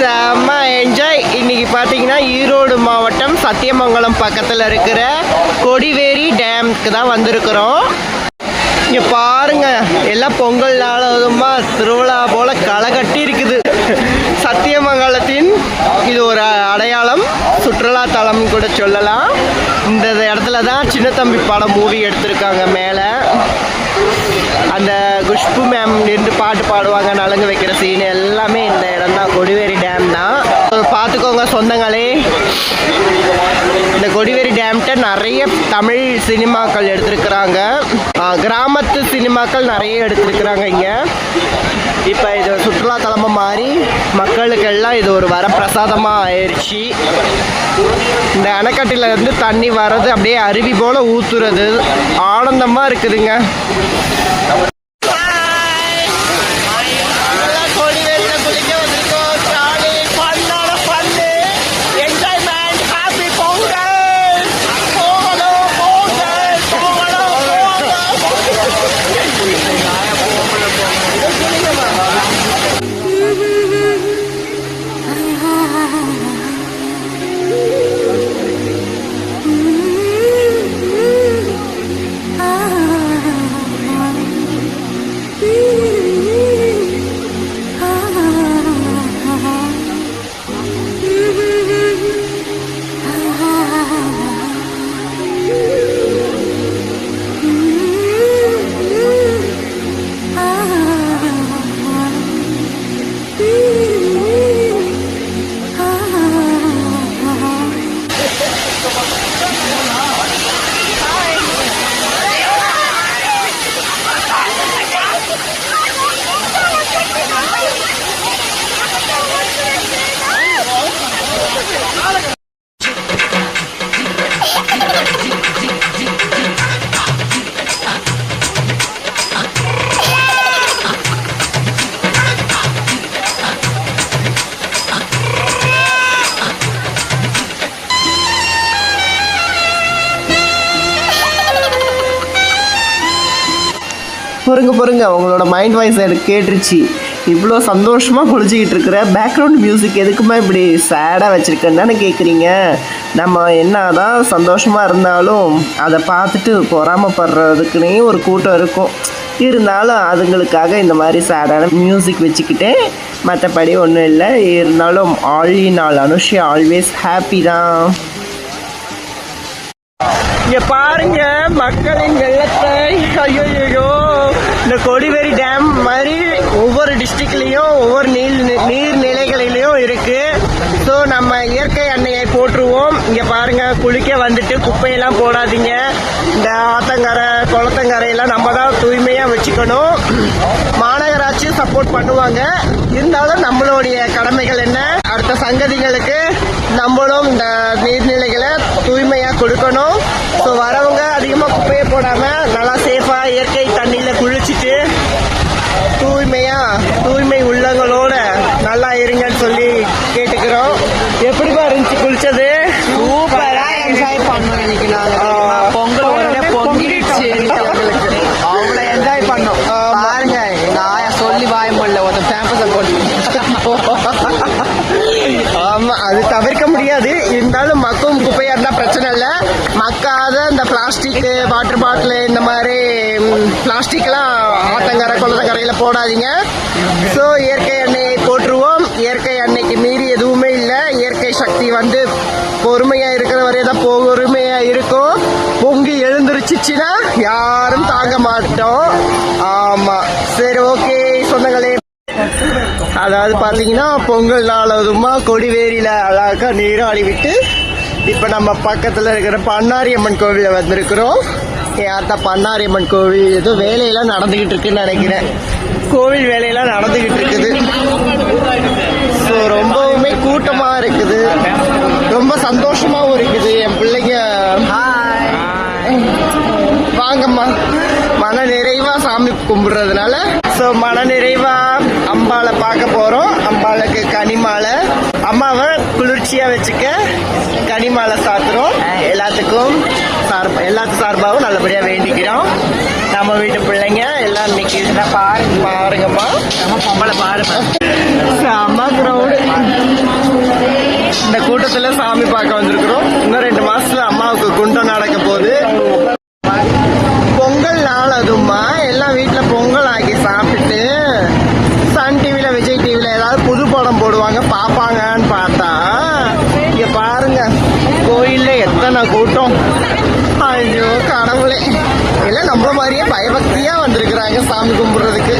செம்ம என்ஜாய் இன்னைக்கு பார்த்தீங்கன்னா ஈரோடு மாவட்டம் சத்தியமங்கலம் பக்கத்தில் இருக்கிற கொடிவேரி டேம்க்கு தான் வந்திருக்கிறோம். இங்கே பாருங்க எல்லாம் பொங்கல் நாளதுமா திருவிழா போல களை கட்டி இருக்குது சத்தியமங்கலத்தின் இது ஒரு அடையாளம். சுற்றுலா தலம் கூட சொல்லலாம். இந்த இடத்துல தான் சின்ன தம்பி படம் மூவி எடுத்திருக்காங்க மேலே. அந்த குஷ்பு மேம் நின்று பாட்டு பாடுவாங்க நலங்கு வைக்கிற சீன் எல்லாமே பார்த்துக்கோங்க சொந்தங்களே. இந்த கொடிவேரி டேம்கிட்ட நிறைய தமிழ் சினிமாக்கள் எடுத்திருக்கிறாங்க. கிராமத்து சினிமாக்கள் நிறைய எடுத்திருக்கிறாங்க இங்கே. இப்போ இது சுற்றுலா தலமாக மாறி மக்களுக்கெல்லாம் இது ஒரு வரப்பிரசாதமாக ஆயிடுச்சு இந்த அணைக்கட்டிலேருந்து தண்ணி வர்றது அப்படியே அருவி போல் ஊற்றுறது ஆனந்தமாக இருக்குதுங்க. பொறுங்க பொறுங்க. அவங்களோட மைண்ட் வாய்ஸ் எனக்கு கேட்டுருச்சு. இவ்வளோ சந்தோஷமாக குளிச்சிக்கிட்டு இருக்கிற பேக்ரவுண்ட் மியூசிக் எதுக்குமா இப்படி சேடாக வச்சுருக்கேன்னு தானே கேட்குறீங்க நம்ம என்ன தான் சந்தோஷமாக இருந்தாலும் அதை பார்த்துட்டு பொறாமப்படுறதுக்குன்னே ஒரு கூட்டம் இருக்கும். இருந்தாலும் அதுங்களுக்காக இந்த மாதிரி சேடான மியூசிக் வச்சுக்கிட்டேன் மற்றபடி ஒன்றும் இல்லை. இருந்தாலும் all in all Anushi always happy தான். இங்கே பாருங்க மக்களின் வெள்ளத்தை. ஐயோ இந்த கொடிவேரி டேம் மாதிரி ஒவ்வொரு டிஸ்ட்ரிக்ட்லயும் ஒவ்வொரு நீர் நீர்நிலைகளிலையும் இருக்கு. ஸோ நம்ம இயற்கை அன்னையை போற்றுவோம். இங்க பாருங்க குளிக்க வந்துட்டு குப்பையெல்லாம் போடாதீங்க. இந்த ஆத்தங்கரை குளத்தங்கரையெல்லாம் நம்ம தான் தூய்மையா வச்சுக்கணும். மாநகராட்சியும் சப்போர்ட் பண்ணுவாங்க. இருந்தாலும் நம்மளுடைய கடமைகள் என்ன? அடுத்த சங்கதிகளுக்கு நம்மளும் இந்த நீர்நிலை இருங்கன்னு சொல்லி கேட்டுக்கிறோம். எப்படிப்பா இருந்துச்சு? குளிச்சது? சூப்பரா என்ஜாய் பண்ணோம் இன்னைக்கு. பொங்கல் உடனே பொங்கிடுச்சு. அவ்வளவு என்ஜாய் பண்ணோம். பாருங்க ஆயா சொல்லி வாய முடியல ஒருத்தன் பேம்பஸ போட்டு. ஆமா அது தவிர்க்க முடியாது. இருந்தாலும் மக்கும் குப்பையா இருந்தா பிரச்சனை இல்லை. மக்காத இந்த பிளாஸ்டிக் வாட்டர் பாட்டில் இந்த மாதிரி பிளாஸ்டிக்லாம் ஆத்தங்கரை குளத்தங்கரையில போடாதீங்க. ஸோ இயற்கை எண்ணெயை போட்டுருவோம் இயற்கை எண்ணெய்க்கு மீறி எதுவுமே இல்லை இயற்கை சக்தி வந்து பொறுமையா இருக்கிற வரையும் தான் பொறுமையா இருக்கும். பொங்கி எழுந்திருச்சுச்சுன்னா யாரும் தாங்க மாட்டோம். ஆமா. சரி ஓகே சொந்தங்களே. அதாவது பார்த்தீங்கன்னா பொங்கல் நாளதுமா கொடிவேரியில் அழகா நீராடி விட்டு இப்போ நம்ம பக்கத்தில் இருக்கிற பண்ணாரி அம்மன் கோவிலில் வந்திருக்கிறோம். யார்த்தா பண்ணாரி அம்மன் கோவில்? ஏதோ வேலையெல்லாம் நடந்துக்கிட்டு இருக்குன்னு நினைக்கிறேன். கோவில் வேலையெல்லாம் நடந்துக்கிட்டு இருக்குது. ஸோ ரொம்ப கூட்டமாக இருக்குது. ரொம்ப சந்தோஷமாகவும் இருக்குது. என் பிள்ளைங்க. வாங்கம்மா. மன நிறைவா சாமி கும்பிடுறதுனால. ஸோ மன நிறைவா அம்பாளை பார்க்க போறோம். அம்பாளுக்கு கனிமாலை. அம்மாவை குளிர்ச்சியா வச்சுக்க கனிமாலை சாத்துறோம். எல்லாத்துக்கும் சார்ப எல்லாத்து சார்பாகவும் நல்லபடியா வேண்டிக்கிறோம். நம்ம வீட்டு பிள்ளைங்க எல்லாம் இன்னைக்கு பாருங்க பாருங்கம்மா. நம்ம பொம்பளை பாருங்க. செம்ம அந்த கூட்டத்தில் சாமி பார்க்க வந்திருக்கிறோம். இன்னும் ரெண்டு மாசத்துல அம்மாவுக்கு குண்டம் நடக்க போகுது. பொங்கல் நாள் அதுமா எல்லாம் வீட்டுல பொங்கல் ஆக்கி சாப்பிட்டு சன் டிவில விஜய் டிவில ஏதாவது புது படம் போடுவாங்க பாப்பாங்கன்னு பார்த்தா இங்க பாருங்க கோயில்ல எத்தனை கூட்டம். ஐயோ கடவுளே. எல்லாம் நம்மள மாதிரியே பயபக்தியா வந்திருக்கிறாங்க சாமி கும்பிடுறதுக்கு.